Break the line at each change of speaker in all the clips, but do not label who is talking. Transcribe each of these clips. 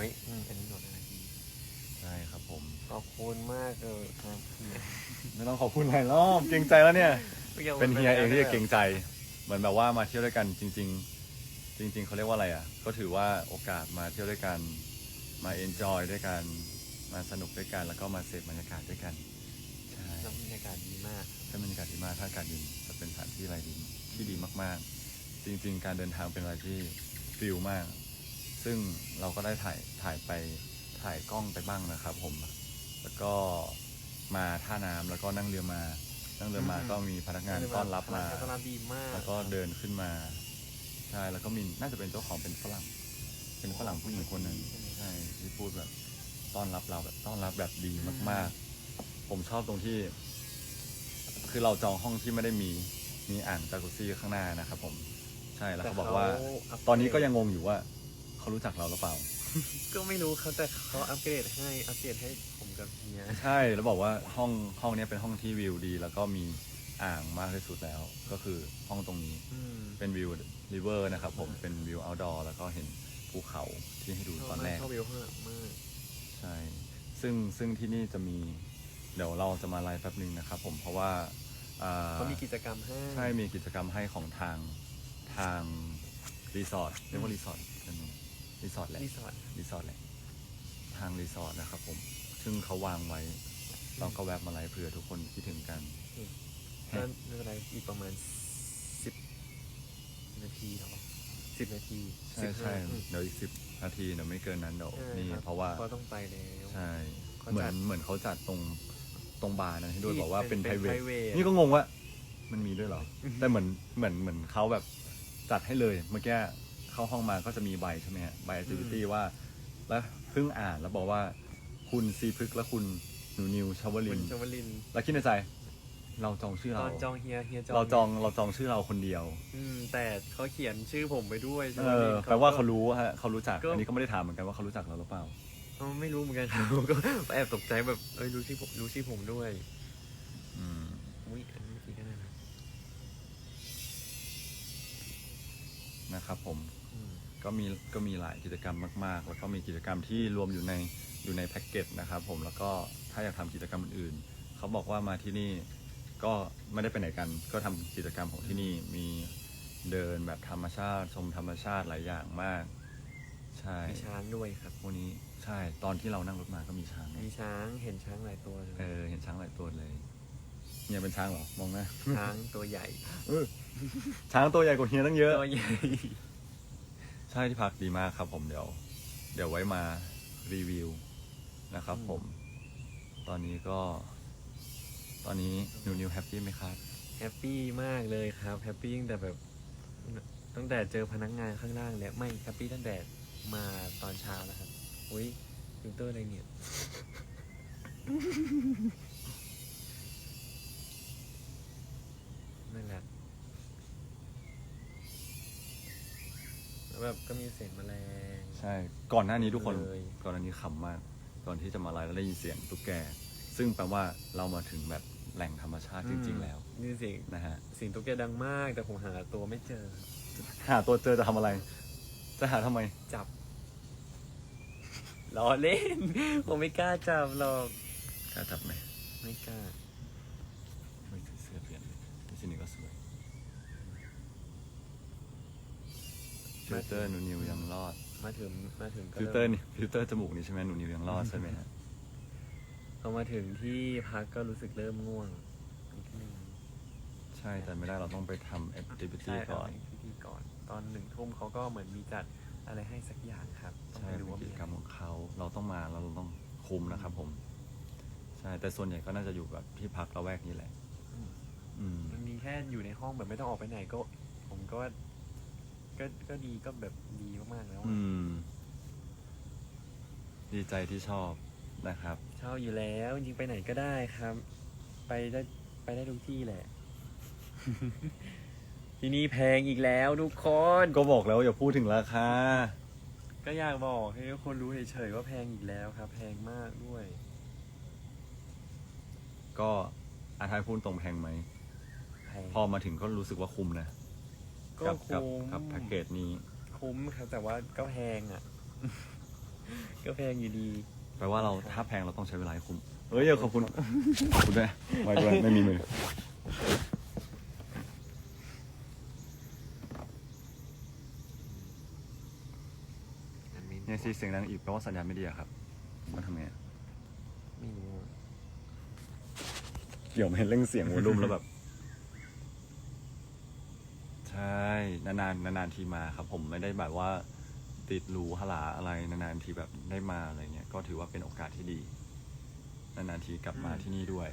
ฮ้ยอืมอันนี้หนวดอะไรดี
ใช่ครับผม
ขอบคุณมากเลยครับเฮีย
ไม่ต้องขอบคุณหลายรอบเกรงใจแล้วเนี่ย เป็นเฮียเองที่จะเกรงใจ เหมือนแบบว่ามาเที่ยวด้วยกันจริง ๆ จริง ๆเขาเรียกว่าอะไรอะ ก็ถือว่าโอกาสมาเที่ยวด้วยกัน มาเอนจอยด้วยกัน มาสนุกด้วยกัน แล้วก็มาเสพบรรยากาศด้วยกัน ใช่
แล้วบรรยากาศดีมาก
ถ้าบรรยากาศดีมากถ้าอากาศดีจะเป็นสถานที่อะไรดีที่ดีมากๆ จริง ๆ การเดินทางเป็นอะไรที่ฟิลมาก ซึ่งเราก็ได้ถ่ายถ่ายไปถ่ายกล้องไปบ้างนะครับ ผม แล้วก็มาท่าน้ำแล้วก็นั่งเรือมา นั่งเรือมา
อืม
ก็มีพนักงานต้อนรับมา
ต้อนรับดีมาก
แล้วก็เดินขึ้นมา ใช่ แล้วก็มีน่าจะเป็นเจ้าของเป็นฝรั่ง เป็นฝรั่งผู้หญิงคนหนึ่งใช่ที่พูดแบบต้อนรับเราแบบต้อนรับแบบดีมาก ๆ ผมชอบตรงที่ คือเราจองห้องที่ไม่ได้มี มีอ่างจากุซี่ข้างหน้านะครับผม ใช่ แล้วเขาบอกว่า
แต่เข
ตอนนี้ก็ยังงงอยู่ว่า เขารู้จักเราหรือเปล่า
ก็ไม่รู้เขาแต่เขาอัปเกรดให้อัปเกรดให้ผมกับเฮีย
ใช่แล้วบอกว่าห้องห้องเนี้ยเป็นห้องที่วิวดี แล้วก็มีอ่างมากที่สุดแล้ว ก็คือห้องตรงนี้
อืม
เป็นวิวริเวอร์นะครับผมเป็นวิวเอาท์ดอร์แล้วก็เห็นภูเขาที่ให้ดูตอนแรก
ชอบวิวมากมาก
ใช่ ซึ่งซึ่งที่นี่จะมี เดี๋ยวเราจะมาไลฟ์แป๊บหนึ่งนะครับผม เพราะว่าอ่า
เขามีกิจกรรมให้
ใช่ มีกิจกรรมให้ของทางทางรีสอร์ทเรียกว่ารีสอร์ทกันไหม รีสอร์ทแหละ
รีสอร์ท
รีสอร์ทแหละทางรีสอร์ทนะครับผมซึ่งเขาวางไว้เราก็แวะมาไลฟ์เผื่อทุกคนคิดถึงกัน
ก็ไม่เป็นไรอีกประมาณสิบนาทีเหรอสิบนาที
ใช่ใช่
15อืม
เดี๋ยวอีกสิบนาทีเดี๋ยวไม่เกินนั้นเดี๋ยว
ใช่
นี่
คบ
เพราะว่า
เขาต้องไปแล้ว
ใช่
เขา
เหมื
จั
อน
ด
เหมือนเขาจัดตรงตรงบาร์นั้นให้ด้วย
ที่
บอกว่าเป็น
เป็น
ไพรเวท
private
นี่ก็งงว่า มันมีด้วยเหรอ แต่เหมือนเหมือนเหมือนเขาแบบจัดให้เลยเมื่อกี้ เข้าห้องมาก็จะมีใบใช่ไหมฮะใบ activity ว่า แล้วเพิ่งอ่านแล้วบอกว่าคุณซีพฤกษ์และคุณหนูนิวชาวลิ
คุ
น
ณชวลิน
แล้วคิดในใจ เราจองชื่อ
ต
เรา
อนจองเฮียเฮียจอง
เราจองเราจองชื่อเราคนเดียว
อืมแต่เขาเขียนชื่อผมไปด้วยช
เอ
วลิ
อน แปลว่าเขารู้ฮะเขารู้จัก
ก็
อันนี้ก็ไม่ได้ถามเหมือนกันว่าเขารู้จักเราหรือเปล่า
เขาไม่รู้เหมือนกันครับก็แอบตกใจแบบเอ้ยรู้ชื่อผมรู้ชื่อผมด้วย
อืม
อุ้ยอันนี้เมื่อกี้ก็ได้นะ
นะครับผม
อืม
ก็มีก็มีหลายกิจกรรมมาก ๆ แล้วก็มีกิจกรรมที่รวมอยู่ในอยู่ในแพ็กเกจนะครับผมแล้วก็ถ้าอยากทำกิจกรรมอื่นๆเขาบอกว่ามาที่นี่ก็ไม่ได้ไปไหนกัน ก็ทำกิจกรรมของที่นี่มีเดินแบบธรรมชาติ ชมธรรมชาติหลายอย่างมาก ใช่
มีช้างด้วยครับ
วันนี้ใช่ตอนที่เรานั่งรถมาก็มีช้างไง
มีช้างเห็นช้างหลายตัวเลย
เออเห็นช้างหลายตัวเลยเนี่ยเป็นช้างเหรอมองหนะ
ช้างตัวใหญ่
ช้างตัวใหญ่กว่าเฮียตั้งเยอะ
ตัวใหญ่
ใช่ที่พักดีมากครับ ผมเดี๋ยว เดี๋ยวไว้มารีวิวนะครับ ผม ตอนนี้ก็ ตอนนี้นิวนิวแฮปปี้ไหมครับ
แฮปปี้มากเลยครับแฮปปี้ตั้งแต่แบบตั้งแต่เจอพนักงานข้างล่างแล้วไม่แฮปปี้ตั้งแต่มาตอนเช้าแล้วครับอุ้ยฟิลเตอร์อะไรเนี่ย แล้วแบบก็มีเสียงแมลง
ใช่ ก่อนหน้านี้ทุกคน
เลย
ก่อนหน้านี้ขำมากก่อนที่จะมาไลฟ์แล้วได้ยินเสียงตุ๊กแก ซึ่งแปลว่าเรามาถึงแบบแหล่งธรรมชาติจริง ๆ แล้ว
นี่เสียง
นะฮะ
เสียงตุ๊กแกดังมาก แต่ผมหาตัวไม่เจอ
หาตัวเจอจะทำอะไร จะหาทำไม
จับล้อเล่น ผมไม่กล้าจับหรอก
กล้าจับไหม
ไม่กล้า
ไม่ถือเสื้อเปลี่ยนเลยนี่สินี่ก็สวย ฟิลเตอร์หนูนิวยังรอด
มาถึงมาถึงก็
ฟิลเตอร์นี่ฟิลเตอร์จมูกนี่ใช่ไหมหนูนิวยังรอดใช่ไหมฮะ
พอมาถึงที่พักก็รู้สึกเริ่มง่วงนิดนึง
ใช่แต่ไม่ได้เราต้องไปทำแอคทิวิ
ใช่
ตี้ก่อน
เาพิธีก่อน ตอนหนึ่งทุ่มเขาก็เหมือนมีจัดอะไรให้สักอย่างครับต้อง
ใช่
ไป
เป็
ดู
น
ว่า
กิ
มี
จ
อะ
กรรม
ไร
ของเขาเราต้องมาเราต้องคุ้มนะครับผม ใช่แต่ส่วนใหญ่ก็น่าจะอยู่แบบที่พักละแวกนี้แหละ อืม
มันมีแค่อยู่ในห้องแบบไม่ต้องออกไปไหนก็ ผมก็ว่า ก็ก็ดีก็แบบดีมากๆแล้วอะ
อืม ดีใจที่ชอบนะครับ
ชอบอยู่แล้วจริงๆไปไหนก็ได้ครับ ไปได้ไปได้ทุกที่แหละ ที่นี่แพงอีกแล้วทุกคน
ก็บอกแล้วอย่าพูดถึงราคา
ก็อยากบอกให้ทุกคนรู้เฉยๆว่าแพงอีกแล้วครับ แพงมากด้วย
ก็อาทายพูดตรงแพงไหม
แพง
พอมาถึงก็รู้สึกว่าคุ้มนะ
ก็
กักั
คุ้ม
กับแพ็กเกจนี้
คุ้มครับแต่ว่าก็แพงอะ ก็แพงอยู่ดี
แปลว่าเราถ้าแพงเราต้องใช้เวลาให้คุ้มเอ้ยขอบคุณขอบคุณด้วยไว้ด้วยไม่มีมือ
อันนี้
เนี่ยซีเสียงดังอีกแปลว่าสัญญาณไม่ดีอะครับมันทำไงอะ
ไม่รู้อะ
เกี่ยวไหมเร่งเสียงวอลลุ่มแล้วแบบ ใช่ นานๆนานๆทีมาครับ ผมไม่ได้แบบว่าติดหรูหราอะไรนานๆทีแบบได้มาอะไรเงี้ยก็ถือว่าเป็นโอกาสที่ดีนานๆทีกลับมาที่นี่ด้วย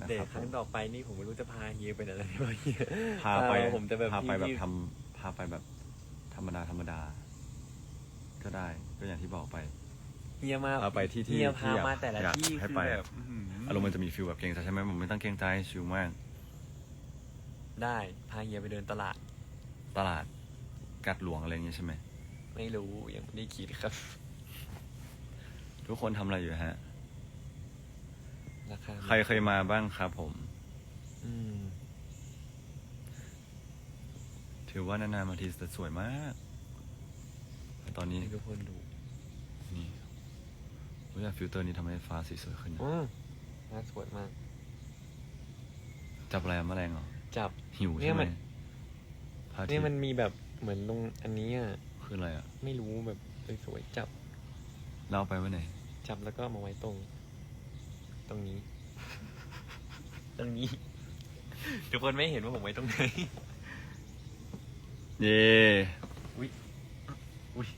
นะ
เด็
ค
ก
รับ
ค
ผ
รั้ง
ม
ต่อไปนี่ผมไม่รู้จะพาเฮียไปไหนเลยเพราะเฮีย
พาไป
เออผมจะแบบ
พาไปแบบ
ที่
ทำพาไปแบบธรรมดาธรรมดา ก็ได้ก็อย่างที่บอกไป
เฮียมา
พาไปที่ที่
เฮีย
ที่
พา
อยาก
มาแต่ละ
อยาก
ที่
ให้
คือ
ไป
แบ
อะ
บอื้อหือ
อารมณ์มันจะมีฟิลแบบเกรงใจใช่ไหมผมไม่ต้องเกรงใจชิลมาก
ได้พาเฮียไปเดินตลาด
ตลาดกัดหลวงอะไรอย่างเงี้ยใช่ไหม
ไม่รู้ยังไม่ได้คิดครับ
ทุกคนทำอะไรอยู่ฮะ
ราคา
ใครเคยมาบ้างครับผม
อืม
ถือว่านานๆมาทีแต่สวยมากแต่ตอนนี้
ให้ทุกคนดู
นี่ว่าฟิลเตอร์นี้ทำให้ฟ้าสีสวยขึ้นนะ
อืมน่าสวยมาก
จับอะไรอะแมลงเหรอ
จับ
หิว
เนี่
ใช่
ย
ไหม
มัน
พระอาทิ
นี่
ตย์
มันมีแบบเหมือนตรงอันนี้อะ
คืออะไรอะ
ไม่รู้แบบสวยๆจับ
เราเอาไปไว้ไหน
จับแล้วก็เอามาไว้ตรง ตรงนี้ ตรงนี้ ทุกคนไม่เห็นว่าผมไว้ตรงไหน
เย่
อุ๊ยอุ๊ย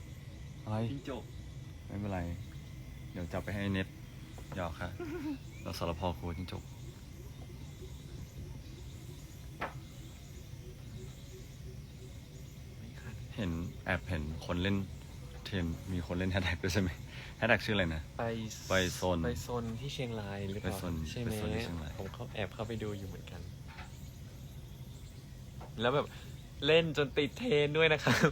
อะไร
จิ้งจก
ไม่เป็นไร เดี๋ยวจับไปให้เน็ตหยอกค่ะ เราสารพอครัวจิ้งจก แอบเห็นคนเล่นเทรนมีคนเล่นแฮชแท็กด้วยใช่ไหมแฮชแท็กชื่ออะไรนะ
ไป
ไปโซน
ไปโซนที่เชียงรายหรือเปล่า
ไปโซน
ใช่ไหม
ไปโซนที่เชียงราย
ผมเขาแอบเข้าไปดูอยู่เหมือนกัน แล้วแบบเล่นจนติดเทรนด้วยนะครับ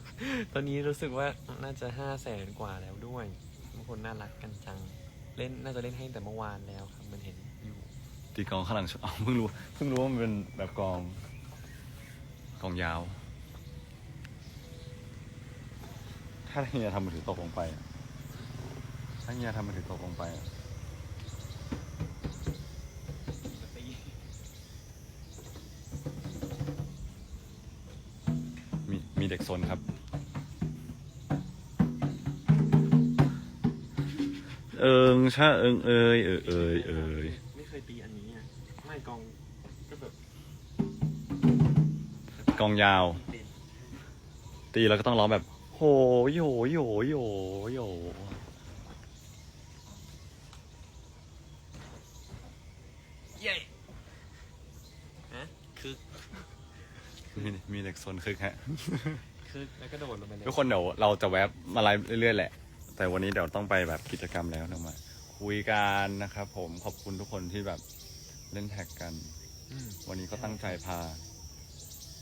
ตอนนี้รู้สึกว่าน่าจะห้าแสนกว่าแล้วด้วยบางคนน่ารักกันจัง เล่นน่าจะเล่นให้แต่เมื่อวานแล้วครับ มันเห็นอยู่
ตีกลองข้างหลังชอ๋อเพิ่งรู้เพิ่งรู้ว่ามันเป็นแบบกลองกลองยาว ถ้าเฮียทำมือถือตกลงไปอะถ้าเฮียทำมือถือตกลงไปอะมีมีเด็กซนครับ เอิงชาเอิงเอยเอยเอยเอย
ไม่เคยตีอันนี้อะไม่กองก็แบบ
กลองยาว
เด่น
ตีแล้วก็ต้องร้องแบบ โหโยโยโยโย
เย้ฮะคือ
มีมีเด็กซนคึกฮะ
คือแล้วก็โดดลงไปเลย
ทุกคนเดี๋ยวเราจะแวบมาไลฟ์เรื่อยๆแหละ แต่วันนี้เดี๋ยวต้องไปแบบกิจกรรมแล้วเดี๋ยวมาคุยกันนะครับผมขอบคุณทุกคนที่แบบเล่นแท็กกัน วันนี้ก็ตั้งใจพา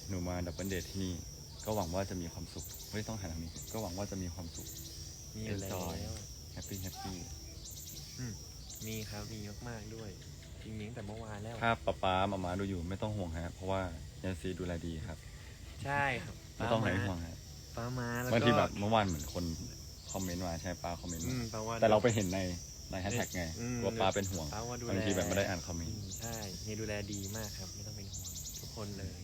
หนูมาดับเบิลเดทที่นี่ ก็หวังว่าจะมีความสุขไม่ต้องหันทางนี้ก็หวังว่าจะมีความสุข
มีอยู่แล้ว
Enjoy แฮปปี้แฮปปี้
มีครับมีมากๆด้วยจริงๆตั้งแต่เมื่อวานแล้ว
ถ้าป๊าป๊ามามาดูอยู่ไม่ต้องห่วงฮะ เพราะว่ายายซีดูแลดีครับ
ใช่ครับ
ไม่ต้องไหนห่วงฮะ
ป้ามาแล้วก็
บางทีแบบเมื่อวานเหมือนคนคอมเมนต์มาใช่ป้าคอมเมนต์
อื
มาม
ป้าว่า
แต่เราไปเห็นในในแฮชแท็กไง
อืม
ว่าป้าเป็นห่วง
ป้าว่าดูแล
บางทีแบบไม่ได้อ่านคอมเมน
อื
ต์
มใช่เฮียดูแลดีมากครับ ไม่ต้องเป็นห่วงทุกคนเลย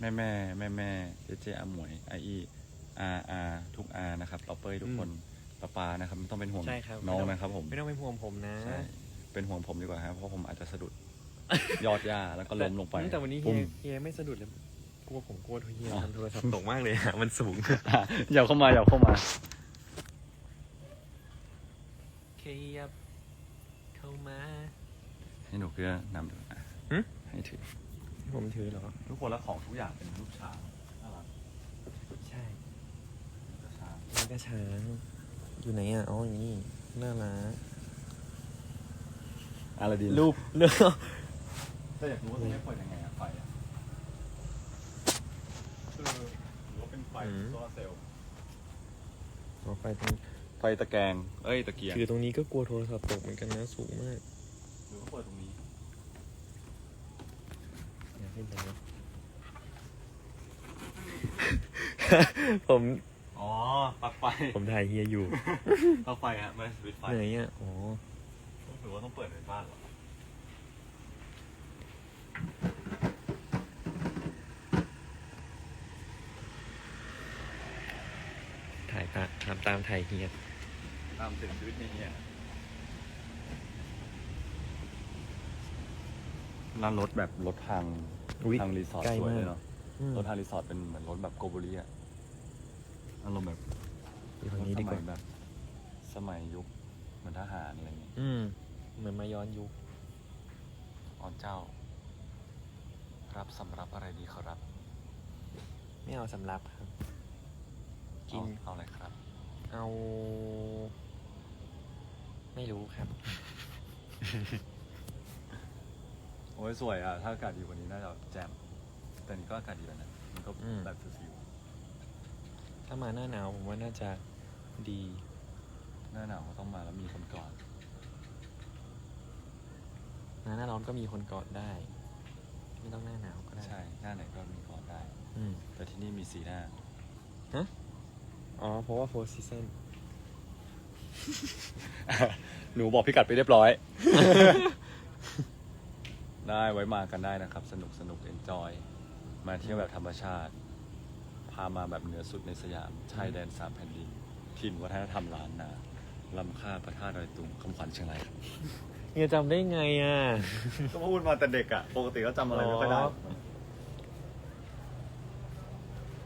แม่แม่แม่แม่เจเจอาหมวยไออีอาอาทุกอานะครับเราเปยทุกคนป้าป้านะครับไม่ต้องเป็นห่วง
ใช่ครับ
น้อง
ไม่ต้อง
นะครับ ผม
ไม่ต้องเป็นห่วงผมนะ
ใช่เป็นห่วงผมดีกว่าครับเพราะผมอาจจะสะดุดยอดหญ้าแล้วก็ล้มลงไป
แต่วันนี้เฮี
ปุ้
ย
ม
เฮียไม่สะดุดเลยกลัวผมกลัวเฮีย
อ๋อ
ทำโทรศัพท์ตกมากเลยอะมันสูง
อย่าเข้ามาอย่าเข้ามา
ขยับเข้ามา
ให้หนูเกลือนำดูอะ
หึ
ให้ถือ
ผมถือเหรอ
ทุกคนแล้วของทุกอย่างเป็นรูปช้างน่ารัก
ใช่
ก็ช้าง
นี่ก็ช้างอยู่ไหนอะ อ๋ออยู่นี่น่ารัก
อาลาดิน
รูปเนื้อ
ถ้าอยากรู้ว่าต้องให้เปิดยังไงอะไฟอะคือหรือว่าเป็นไฟโซลาร์เซลล์
เอาไปตรง
ไฟตะแกรงเอ้ยตะเกียง
คือตรงนี้ก็กลัวโทรศัพท์ตกเหมือนกันนะสูงมาก
หรือว่าเปิดตรงนี้
อยากเล่นแต่เนี้ยผม
อ๋อปลั๊กไฟ
ผมถ่ายเฮียอยู่
ปลั๊กไฟฮะไม่ได้สวิตช์ไฟ
ไหนอะอ๋อ
หรือว่าต้องเปิดในบ้านเหรอ
ถ่ายตามทำตามถ่ายเฮีย
ตามถึงชีวิตนี้เนี่ยร้านรถแบบรถทาง
อุ๊ย
ทางรีสอร์ท
ใกล้
สวย
มาก
เลยเนาะ
อืม
รถทางรีสอร์ทเป็นเหมือนรถแบบโกโบลีอะอารมณ์แบบ
อยู่ตรง
รถ
นี้
ส
ดีก
มั
ว่า ย
แบบ สมัยยุคเหมือนทหารอะไรเงี้ย
อืม เหมือนมาย้อนยุค
อ๋อเจ้า รับสำรับอะไรดีขอรับ
ไม่เอาสำรับครับ กิน
เอาเอาอะไรครับ
เอา ไม่รู้ครับ
โอ้ยสวยอะ ถ้าอากาศดีกว่านี้น่าจะแจ่มแต่นี่ก็อากาศดีแล้วนะมันก็
อืม
แบบฟิว
ถ้ามาหน้าหนาวผมว่าน่าจะดี
ๆหน้าหนาวก็ต้องมาแล้วมีคนกอด
หน้าหน้าร้อนก็มีคนกอดได้ ไม่ต้องหน้าหนาวก็ได้
ใช่หน้าไหนก็มีกอดได้
อืม
แต่ที่นี่มีสีหน้า
อ๋อเพราะว่าโฟร์ซีซัน
หนูบอกพี่กัดไปเรียบร้อย ได้ไว้มากันได้นะครับ สนุกสนุกเอนจอยมาเที่ยวแบบธรรมชาติ พามาแบบเหนือสุดในสยามชายแดนสามแผ่นดินถิ่นวัฒนธรรมล้านนาลำค่าพระธาตุดอยตุงคำขวัญเชียงรายครับ
เฮียจำได้ไงอะ
ก็พูดมาแต่เด็กอะปกติก็จำอะไรไม่ค่อยได้
อ๋อ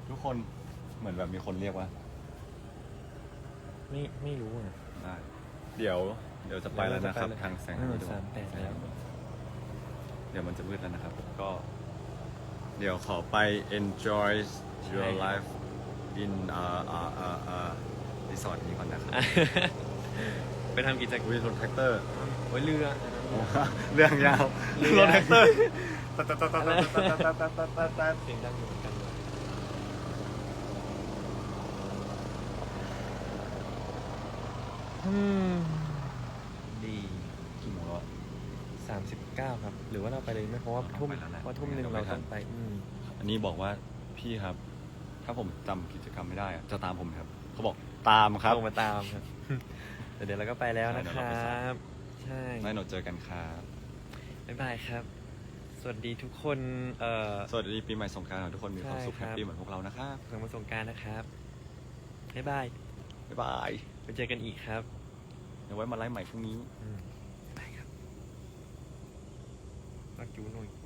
ทุกคนเหมือนแบบมีคนเรียกว่า
ไม่ไม่รู้อะ
ได้ เดี๋ยว เดี๋ยวจะไปแล้วนะครับ
เดี๋ยวเราจะไปแล้ว
ทางแสง
เออ
ดียว
สามแปดแล้ว
เดี๋ยวมันจะมืดแล้วนะครับ ก็ เดี๋ยวขอไป enjoy your
ใช่ครับ
life in อ่าอ่าอ่าอ่ารีสอร์ทนี้ก่อนนะครับ
ไปทำกิจกรรม
วิรถแท็กเตอร์
โอ้ยเรือ
เรื่องยาว
เรือ
รถแท็กเตอร์
เสียงดังอยู่เหมือนกันเลยอืมดี
กี่โมงแล้วอะ
สามสิบเก้าครับ หรือว่าเราไปเลยไหมเพราะว่าทุ่ม
ไปแล้วแหละ
ว่าทุ่มหนึ่ง
เดี๋ยว
เรา
ไปทั
ต้
น
องไปอืม
อันนี้บอกว่าพี่ครับ ถ้าผมจำกิจกรรมไม่ได้อะจะตามผมไหมครับ เขาบอกตามครับ
ลงมาตามครับ แต่เดี๋ยวเราก็ไปแล้วนะ
ใช่เดี๋
ค
ยวเรา
รั
ไปสาย
บใช่
ไม่หนดเจอกันครับ
บ๊ายบายครับ สวัสดีทุกคนเอ่อ
สวัสดีปีใหม่สงกรานต์ขอให้ทุกคนมีความสุข
ใช่
แฮ
ครับ
ปปี้เหมือนพวกเรานะครับ
สงมาสงกรารนะครับบ๊ายบาย
บ๊ายบาย
ไปเจอกันอีกครับ
เดี๋ยวไว้มาไลฟ์ใหม่พรุ่งนี้
อืม บ๊าย